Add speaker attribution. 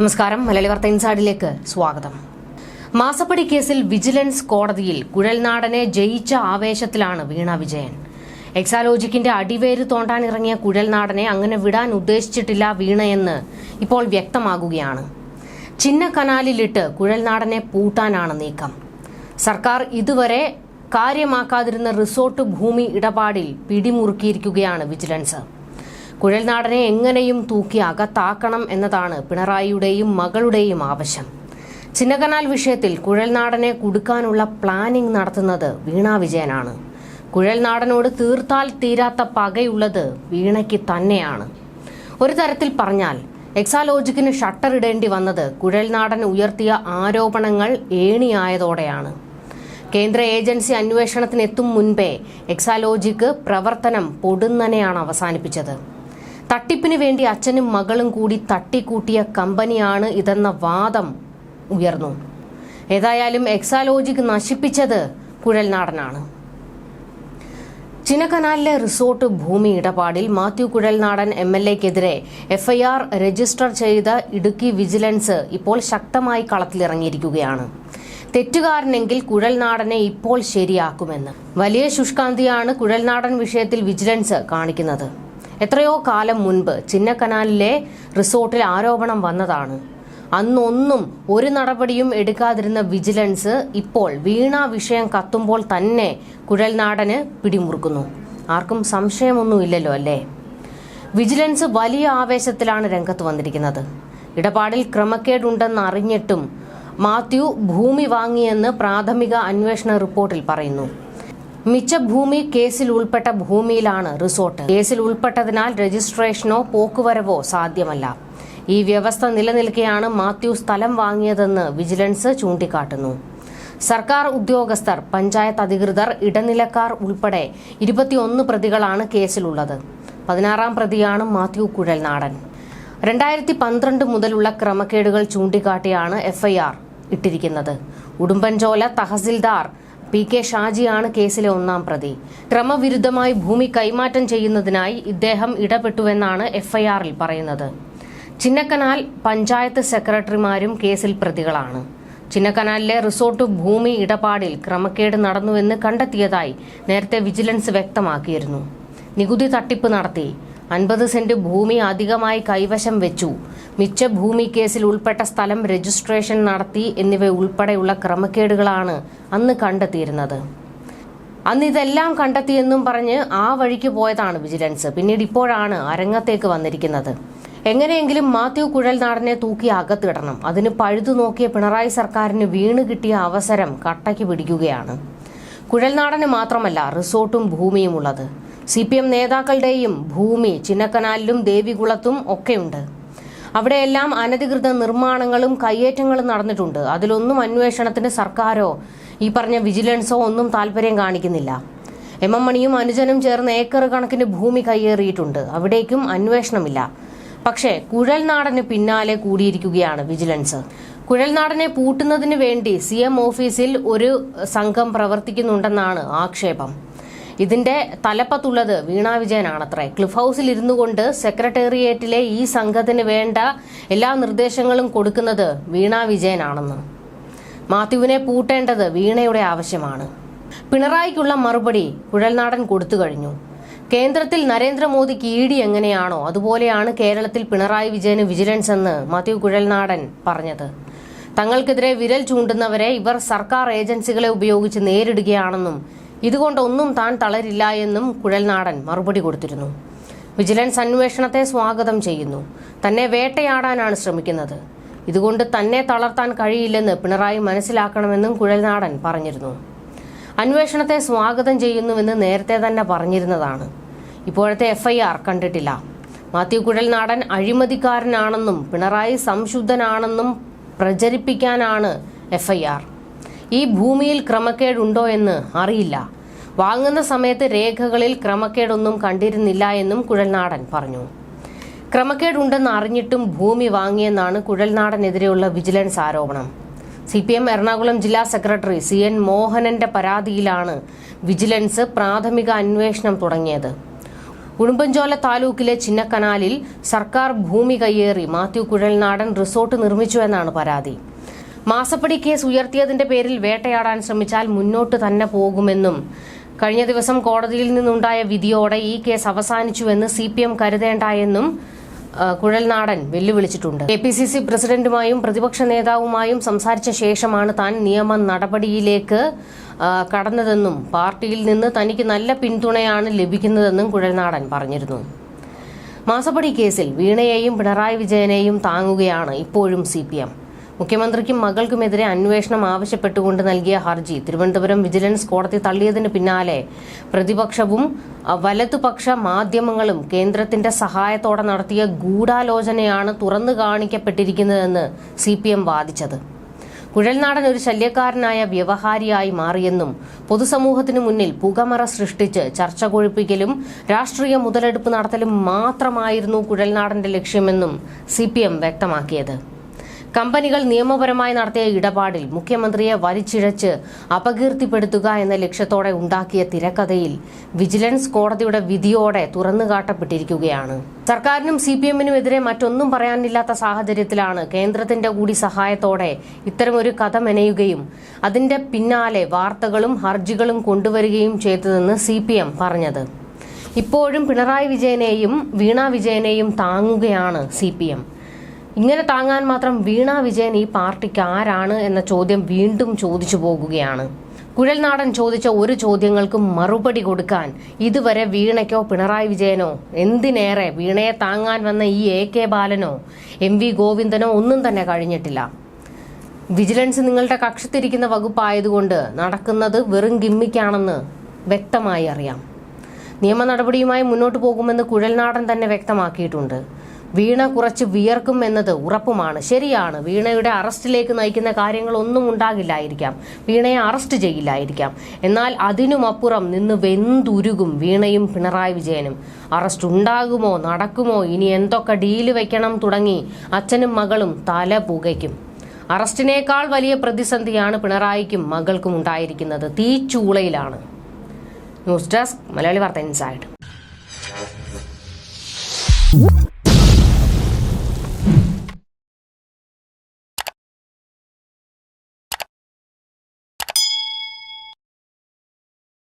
Speaker 1: നമസ്കാരം. മലയാളി വാർത്ത ഇൻസൈഡിലേക്ക് സ്വാഗതം. മാസപ്പടി കേസിൽ വിജിലൻസ് കോടതിയിൽ കുഴൽനാടനെ ജയിച്ച ആവേശത്തിലാണ് വീണ വിജയൻ. എക്സാലോജിക്കിന്റെ അടിവേര് തോണ്ടാനിറങ്ങിയ കുഴൽനാടനെ അങ്ങനെ വിടാൻ ഉദ്ദേശിച്ചിട്ടില്ല വീണയെന്ന് ഇപ്പോൾ വ്യക്തമാകുകയാണ്. ചിന്ന കനാലിലിട്ട് കുഴൽനാടനെ പൂട്ടാനാണ് നീക്കം. സർക്കാർ ഇതുവരെ കാര്യമാക്കാതിരുന്ന റിസോർട്ട് ഭൂമി ഇടപാടിൽ പിടിമുറുക്കിയിരിക്കുകയാണ് വിജിലൻസ്. കുഴൽനാടനെ എങ്ങനെയും തൂക്കി അകത്താക്കണം എന്നതാണ് പിണറായിയുടെയും മകളുടെയും ആവശ്യം. ചിന്നകനാൽ വിഷയത്തിൽ കുഴൽനാടനെ കുടുക്കാനുള്ള പ്ലാനിംഗ് നടത്തുന്നത് വീണ വിജയനാണ്. കുഴൽനാടനോട് തീർത്താൽ തീരാത്ത പകയുള്ളത് വീണയ്ക്ക് തന്നെയാണ്. ഒരു തരത്തിൽ പറഞ്ഞാൽ എക്സാലോജിക്കിന് ഷട്ടർ ഇടേണ്ടി വന്നത് കുഴൽനാടൻ ഉയർത്തിയ ആരോപണങ്ങൾ ഏണിയായതോടെയാണ്. കേന്ദ്ര ഏജൻസി അന്വേഷണത്തിനെത്തും മുൻപേ എക്സാലോജിക്ക് പ്രവർത്തനം പൊടുന്നനെയാണ് അവസാനിപ്പിച്ചത്. തട്ടിപ്പിന് വേണ്ടി അച്ഛനും മകളും കൂടി തട്ടിക്കൂട്ടിയ കമ്പനിയാണ് ഇതെന്ന വാദം ഉയർന്നു. ഏതായാലും എക്സാലോജിക് നശിപ്പിച്ചത് കുഴൽനാടനാണ്. ചിനക്കനാലിലെ റിസോർട്ട് ഭൂമി ഇടപാടിൽ മാത്യു കുഴൽനാടൻ എം എൽ എക്കെതിരെ എഫ്ഐആർ രജിസ്റ്റർ ചെയ്ത ഇടുക്കി വിജിലൻസ് ഇപ്പോൾ ശക്തമായി കളത്തിലിറങ്ങിയിരിക്കുകയാണ്. തെറ്റുകാരനെങ്കിൽ കുഴൽനാടനെ ഇപ്പോൾ ശരിയാക്കുമെന്ന്. വലിയ ശുഷ്കാന്തിയാണ് കുഴൽനാടൻ വിഷയത്തിൽ വിജിലൻസ് കാണിക്കുന്നത്. എത്രയോ കാലം മുൻപ് ചിന്നക്കനാലിലെ റിസോർട്ടിൽ ആരോപണം വന്നതാണ്. അന്നൊന്നും ഒരു നടപടിയും എടുക്കാതിരുന്ന വിജിലൻസ് ഇപ്പോൾ വീണ വിഷയം കത്തുമ്പോൾ തന്നെ കുഴൽനാടന് പിടിമുറുക്കുന്നു. ആർക്കും സംശയമൊന്നുമില്ലല്ലോ അല്ലേ? വിജിലൻസ് വലിയ ആവേശത്തിലാണ് രംഗത്ത് വന്നിരിക്കുന്നത്. ഇടപാടിൽ ക്രമക്കേടുണ്ടെന്ന് അറിഞ്ഞിട്ടും മാത്യു ഭൂമി വാങ്ങിയെന്ന് പ്രാഥമിക അന്വേഷണ റിപ്പോർട്ടിൽ പറയുന്നു. മിച്ച ഭൂമി കേസിൽ ഉൾപ്പെട്ട ഭൂമിയിലാണ് റിസോർട്ട്. കേസിൽ ഉൾപ്പെട്ടതിനാൽ രജിസ്ട്രേഷനോ പോക്കുവരവോ സാധ്യമല്ല. ഈ വ്യവസ്ഥ നിലനിൽക്കെയാണ് മാത്യു സ്ഥലം വാങ്ങിയതെന്ന് വിജിലൻസ് ചൂണ്ടിക്കാട്ടുന്നു. സർക്കാർ ഉദ്യോഗസ്ഥർ പഞ്ചായത്ത് അധികൃതർ ഇടനിലക്കാർ ഉൾപ്പെടെ ഇരുപത്തിയൊന്ന് പ്രതികളാണ് കേസിലുള്ളത്. പതിനാറാം പ്രതിയാണ് മാത്യു കുഴൽനാടൻ. രണ്ടായിരത്തി പന്ത്രണ്ട് മുതലുള്ള ക്രമക്കേടുകൾ ചൂണ്ടിക്കാട്ടിയാണ് എഫ്ഐആർ ഇട്ടിരിക്കുന്നത്. ഉടുമ്പൻചോല തഹസിൽദാർ പി കെ ഷാജിയാണ് കേസിലെ ഒന്നാം പ്രതി. ക്രമവിരുദ്ധമായി ഭൂമി കൈമാറ്റം ചെയ്യുന്നതിനായി ഇദ്ദേഹം ഇടപെട്ടുവെന്നാണ് എഫ്ഐആറിൽ പറയുന്നത്. ചിന്നക്കനാൽ പഞ്ചായത്ത് സെക്രട്ടറിമാരും കേസിൽ പ്രതികളാണ്. ചിന്നക്കനാലിലെ റിസോർട്ട് ഭൂമി ഇടപാടിൽ ക്രമക്കേട് നടന്നുവെന്ന് കണ്ടെത്തിയതായി നേരത്തെ വിജിലൻസ് വ്യക്തമാക്കിയിരുന്നു. നികുതി തട്ടിപ്പ് നടത്തി. അൻപത് സെന്റ് ഭൂമി അധികമായി കൈവശം വെച്ചു. മിച്ച ഭൂമി കേസിൽ ഉൾപ്പെട്ട സ്ഥലം രജിസ്ട്രേഷൻ നടത്തി എന്നിവ ഉൾപ്പെടെയുള്ള ക്രമക്കേടുകളാണ് അന്ന് കണ്ടെത്തിയിരുന്നത്. അന്ന് ഇതെല്ലാം കണ്ടെത്തിയെന്നും പറഞ്ഞ് ആ വഴിക്ക് പോയതാണ് വിജിലൻസ്. പിന്നീട് ഇപ്പോഴാണ് അരങ്ങത്തേക്ക് വന്നിരിക്കുന്നത്. എങ്ങനെയെങ്കിലും മാത്യു കുഴൽനാടനെ തൂക്കി അകത്തിടണം അതിന് പഴുതു നോക്കിയ പിണറായി സർക്കാരിന് വീണ് കിട്ടിയ അവസരം കട്ടയ്ക്ക് പിടിക്കുകയാണ്. കുഴൽനാടന് മാത്രമല്ല റിസോർട്ടും ഭൂമിയും ഉള്ളത്. സി പി എം നേതാക്കളുടെയും ഭൂമി ചിന്നക്കനാലിലും ദേവികുളത്തും ഒക്കെയുണ്ട്. അവിടെയെല്ലാം അനധികൃത നിർമ്മാണങ്ങളും കയ്യേറ്റങ്ങളും നടന്നിട്ടുണ്ട്. അതിലൊന്നും അന്വേഷണത്തിന് സർക്കാരോ ഈ പറഞ്ഞ വിജിലൻസോ ഒന്നും താല്പര്യം കാണിക്കുന്നില്ല. എം എം മണിയും അനുജനും ചേർന്ന് ഏക്കർ കണക്കിന് ഭൂമി കയ്യേറിയിട്ടുണ്ട്. അവിടേക്കും അന്വേഷണമില്ല. പക്ഷേ കുഴൽനാടന് പിന്നാലെ കൂടിയിരിക്കുകയാണ് വിജിലൻസ്. കുഴൽനാടനെ പൂട്ടുന്നതിന് വേണ്ടി സി ഓഫീസിൽ ഒരു സംഘം പ്രവർത്തിക്കുന്നുണ്ടെന്നാണ് ആക്ഷേപം. ഇതിന്റെ തലപ്പത്തുള്ളത് വീണ വിജയനാണത്രേ. ക്ലിഫ് ഹൗസിൽ ഇരുന്നു കൊണ്ട് സെക്രട്ടേറിയറ്റിലെ ഈ സംഘത്തിന് വേണ്ട എല്ലാ നിർദ്ദേശങ്ങളും കൊടുക്കുന്നത് വീണ വിജയനാണെന്ന്. മാത്യുവിനെ പൂട്ടേണ്ടത് വീണയുടെ ആവശ്യമാണ്. പിണറായിക്കുള്ള മറുപടി കുഴൽനാടൻ കൊടുത്തു കഴിഞ്ഞു. കേന്ദ്രത്തിൽ നരേന്ദ്രമോദിക്ക് ഇ ഡി എങ്ങനെയാണോ അതുപോലെയാണ് കേരളത്തിൽ പിണറായി വിജയന് വിജിലൻസ് എന്ന് മാത്യു കുഴൽനാടൻ പറഞ്ഞത്. തങ്ങൾക്കെതിരെ വിരൽ ചൂണ്ടുന്നവരെ ഇവർ സർക്കാർ ഏജൻസികളെ ഉപയോഗിച്ച് നേരിടുകയാണെന്നും ഇതുകൊണ്ടൊന്നും താൻ തളരില്ല എന്നും കുഴൽനാടൻ മറുപടി കൊടുത്തിരുന്നു. വിജിലൻസ് അന്വേഷണത്തെ സ്വാഗതം ചെയ്യുന്നു. തന്നെ വേട്ടയാടാനാണ് ശ്രമിക്കുന്നത്. ഇതുകൊണ്ട് തന്നെ തളർത്താൻ കഴിയില്ലെന്ന് പിണറായി മനസ്സിലാക്കണമെന്നും കുഴൽനാടൻ പറഞ്ഞിരുന്നു. അന്വേഷണത്തെ സ്വാഗതം ചെയ്യുന്നുവെന്ന് നേരത്തെ തന്നെ പറഞ്ഞിരുന്നതാണ്. ഇപ്പോഴത്തെ എഫ്ഐആർ കണ്ടിട്ടില്ല. മാത്യു കുഴൽനാടൻ അഴിമതിക്കാരനാണെന്നും പിണറായി സംശുദ്ധനാണെന്നും പ്രചരിപ്പിക്കാനാണ് എഫ്ഐആർ. ഈ ഭൂമിയിൽ ക്രമക്കേടുണ്ടോ എന്ന് അറിയില്ല. വാങ്ങുന്ന സമയത്ത് രേഖകളിൽ ക്രമക്കേടൊന്നും കണ്ടിരുന്നില്ല എന്നും കുഴൽനാടൻ പറഞ്ഞു. ക്രമക്കേടുണ്ടെന്ന് അറിഞ്ഞിട്ടും ഭൂമി വാങ്ങിയെന്നാണ് കുഴൽനാടനെതിരെയുള്ള വിജിലൻസ് ആരോപണം. സി പി എം എറണാകുളം ജില്ലാ സെക്രട്ടറി സി എൻ മോഹനന്റെ പരാതിയിലാണ് വിജിലൻസ് പ്രാഥമിക അന്വേഷണം തുടങ്ങിയത്. ഉടുമ്പൻചോല താലൂക്കിലെ ചിന്നക്കനാലിൽ സർക്കാർ ഭൂമി കയ്യേറി മാത്യു കുഴൽനാടൻ റിസോർട്ട് നിർമ്മിച്ചുവെന്നാണ് പരാതി. മാസപ്പടി കേസ് ഉയർത്തിയതിന്റെ പേരിൽ വേട്ടയാടാൻ ശ്രമിച്ചാൽ മുന്നോട്ട് തന്നെ പോകുമെന്നും കഴിഞ്ഞ ദിവസം കോടതിയിൽ നിന്നുണ്ടായ വിധിയോടെ ഈ കേസ് അവസാനിച്ചുവെന്ന് സി പി എം കരുതേണ്ട കുഴൽനാടൻ വെല്ലുവിളിച്ചിട്ടുണ്ട്. കെ പി സി സി പ്രസിഡന്റുമായും പ്രതിപക്ഷ നേതാവുമായും സംസാരിച്ച ശേഷമാണ് താൻ നിയമ നടപടിയിലേക്ക് കടന്നതെന്നും പാർട്ടിയിൽ നിന്ന് തനിക്ക് നല്ല പിന്തുണയാണ് ലഭിക്കുന്നതെന്നും കുഴൽനാടൻ പറഞ്ഞിരുന്നു. മാസപ്പടി കേസിൽ വീണയെയും പിണറായി വിജയനെയും താങ്ങുകയാണ് ഇപ്പോഴും സി മുഖ്യമന്ത്രിക്കും മകൾക്കുമെതിരെ അന്വേഷണം ആവശ്യപ്പെട്ടുകൊണ്ട് നൽകിയ ഹർജി. തിരുവനന്തപുരം വിജിലൻസ് കോടതി തള്ളിയതിന് പിന്നാലെ പ്രതിപക്ഷവും വലതുപക്ഷ മാധ്യമങ്ങളും കേന്ദ്രത്തിന്റെ സഹായത്തോടെ നടത്തിയ ഗൂഢാലോചനയാണ് തുറന്നു കാണിക്കപ്പെട്ടിരിക്കുന്നതെന്ന് സി പി എം വാദിച്ചത്. കുഴൽനാടൻ ഒരു ശല്യക്കാരനായ വ്യവഹാരിയായി മാറിയെന്നും പൊതുസമൂഹത്തിനു മുന്നിൽ പുകമറ സൃഷ്ടിച്ച് ചർച്ച കൊഴുപ്പിക്കലും രാഷ്ട്രീയ മുതലെടുപ്പ് നടത്തലും മാത്രമായിരുന്നു കുഴൽനാടന്റെ ലക്ഷ്യമെന്നും സി വ്യക്തമാക്കിയത്. കമ്പനികൾ നിയമപരമായി നടത്തിയ ഇടപാടിൽ മുഖ്യമന്ത്രിയെ വലിച്ചിഴച്ച് അപകീർത്തിപ്പെടുത്തുക എന്ന ലക്ഷ്യത്തോടെ ഉണ്ടാക്കിയ തിരക്കഥയിൽ വിജിലൻസ് കോടതിയുടെ വിധിയോടെ തുറന്നുകാട്ടപ്പെട്ടിരിക്കുകയാണ്. സർക്കാരിനും സി പി എമ്മിനുമെതിരെ മറ്റൊന്നും പറയാനില്ലാത്ത സാഹചര്യത്തിലാണ് കേന്ദ്രത്തിന്റെ കൂടി സഹായത്തോടെ ഇത്തരമൊരു കഥ മെനയുകയും അതിന്റെ പിന്നാലെ വാർത്തകളും ഹർജികളും കൊണ്ടുവരികയും ചെയ്തതെന്ന് സി പി എം പറഞ്ഞത്. ഇപ്പോഴും പിണറായി വിജയനെയും വീണ വിജയനെയും താങ്ങുകയാണ് സി പി എം ഇങ്ങനെ താങ്ങാൻ മാത്രം വീണ വിജയൻ ഈ പാർട്ടിക്ക് ആരാണ് എന്ന ചോദ്യം വീണ്ടും ചോദിച്ചു പോകുകയാണ്. കുഴൽനാടൻ ചോദിച്ച ഒരു ചോദ്യങ്ങൾക്കും മറുപടി കൊടുക്കാൻ ഇതുവരെ വീണയ്ക്കോ പിണറായി വിജയനോ എന്തിനേറെ വീണയെ താങ്ങാൻ വന്ന ഈ എ കെ ബാലനോ എം വി ഗോവിന്ദനോ ഒന്നും തന്നെ കഴിഞ്ഞിട്ടില്ല. വിജിലൻസ് നിങ്ങളുടെ കക്ഷത്തിരിക്കുന്ന വകുപ്പായതുകൊണ്ട് നടക്കുന്നത് വെറും ഗിമ്മിക്കാണെന്ന് വ്യക്തമായി അറിയാം. നിയമ നടപടിയുമായി മുന്നോട്ട് പോകുമെന്ന് കുഴൽനാടൻ തന്നെ വ്യക്തമാക്കിയിട്ടുണ്ട്. വീണ കുറച്ച് വിയർക്കും എന്നത് ഉറപ്പുമാണ്. ശരിയാണ്. വീണയുടെ അറസ്റ്റിലേക്ക് നയിക്കുന്ന കാര്യങ്ങളൊന്നും ഉണ്ടാകില്ലായിരിക്കാം. വീണയെ അറസ്റ്റ് ചെയ്യില്ലായിരിക്കാം. എന്നാൽ അതിനുമപ്പുറം നിന്ന് വെന്തുരുകും വീണയും പിണറായി വിജയനും. അറസ്റ്റ് ഉണ്ടാകുമോ? നടക്കുമോ? ഇനി എന്തൊക്കെ ഡീൽ വെക്കണം തുടങ്ങി അച്ഛനും മകളും തല പുകയ്ക്കും. അറസ്റ്റിനേക്കാൾ വലിയ പ്രതിസന്ധിയാണ് പിണറായിക്കും മകൾക്കും ഉണ്ടായിരിക്കുന്നത്. തീച്ചൂളയിലാണ് ന്യൂസ് ഡെസ്ക് മലയാളി വാർത്ത ഇൻസൈഡ്.